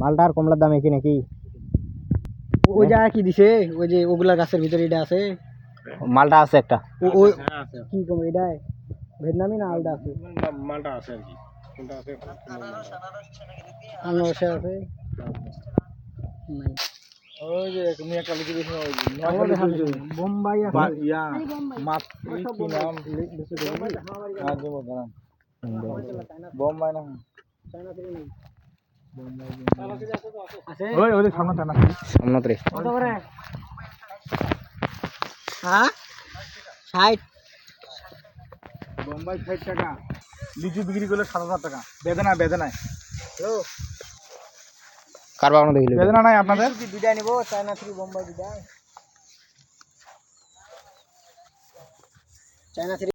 মালটা আর কমলার দাম একই নাকি? ওই জায়গা কি দিছে? ওই যে ওগুলা গাছের ভিতরে এটা আছে? মালটা আছে একটা। ওই কি কম এটা? ভিয়েতনামি না আলাদা আছে? মালটা আছে আর কি। কোনটা আছে আনারসে আছে। ওই যে তুমি একটা লিখে দিয়েছ ওই আমার দেখা যাচ্ছে না। বোম্বাই আছে। ইয়া মাত কি নাম? হ্যাঁ দেবো বোম্বাই না। সামনে হ্যাঁ? ষাট। বোম্বাই ষাট টাকা। লিচু বিক্রি করলে সাত হাজার টাকা। বেদনা বেদনায়। কার দেখিল? বেদনা নাই আপনাদের? কি বিদায় নিবো? চায়না থ্রি বোম্বাই বিদায়। চায়না থ্রি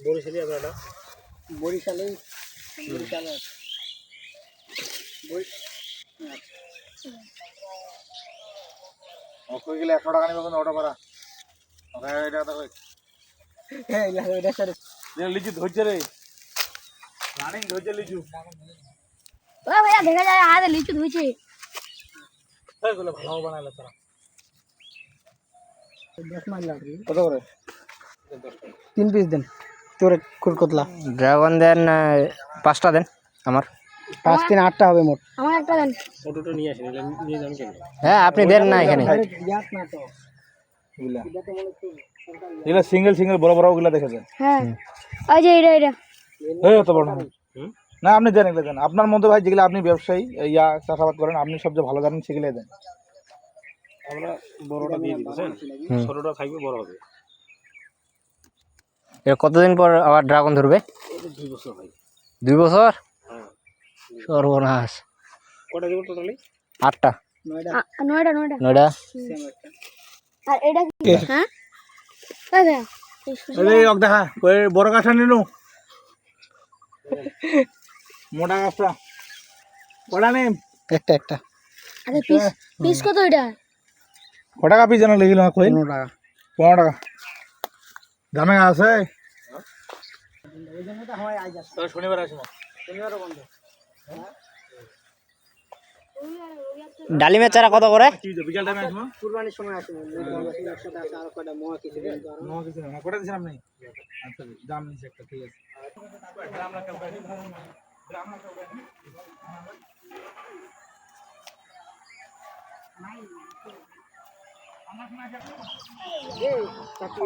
বরিশালি আপনারা? অক্ষয় গেলে একশো টাকা নেবে ভাড়া। এটা টাকা দেবে হ্যাঁ এটা লিচু ধরছে রে। রানিং ধরছে লিচু। ও ভাইয়া দেখা যায় হাতে লিচু ধুইছে। এগুলো ভালো বানাইলে তারা। দশ মাইল লাগবে কত করে? তিন পিস দেন। তোরে কুরকতলা ড্রাগন দেন পাঁচটা দেন আমার। পাঁচ তিন আটটা হবে মোট। আমার একটা দেন। অটোটা নিয়ে আসেন নিয়ে যান কেন? হ্যাঁ আপনি দেন না এখানে। তো। এগুলা। সিঙ্গেল সিঙ্গেল বড় বড় ওগুলা দেখেছেন? হ্যাঁ। ওই যে এটা এটা এই অত বড়। না। আপনি দেন এগুলো দেন। আপনার মধ্যে ভাই যেগুলো আপনি ব্যবসায়ী ইয়া চাষাবাদ করেন আপনি সবচেয়ে ভালো জানেন সেগুলো দেন। আমরা বড়টা দিয়ে দিতেছেন ছোটটা থাকবে বড় হবে। কতদিন পর আবার ড্রাগন ধরবে? দুই বছর ভাই দুই বছর? হ্যাঁ। সর্বনাশ। কটা দেবো টোটালি? আটটা। নয়টা। নয়টা নয়টা। নয়টা? আর এটা কি? হ্যাঁ? দেখা ওই বড় মোটা কটা নেই একটা একটা। আরে পিস পিস কত এটা? লেগিল কই পনেরো টাকা। পনেরো টাকা। দামে আছে? শনিবার আসব ডালিমের চারা কত করে? কুরবানির সময় আসবে। একসাথে আর কয়টা মোয়া কিছু কিছু না কটা আচ্ছা দাম একটা ঠিক আছে।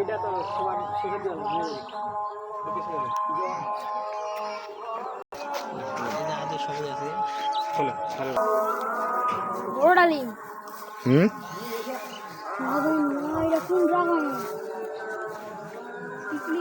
এটা তো সবার শিখে বড় ডালিম। হুম? ড্রাগন এটা কোন ড্রাগন টিকলি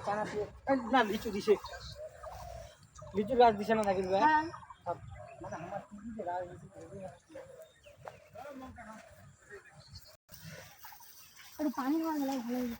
চানা ছিল না লিচু দিছে। লিচু গাছ দিছে না নাকি ভাই? হ্যাঁ। মানে আমার কি দিছে গাছ দিছে একটু পানি খাওয়া গেলে ভালো হবে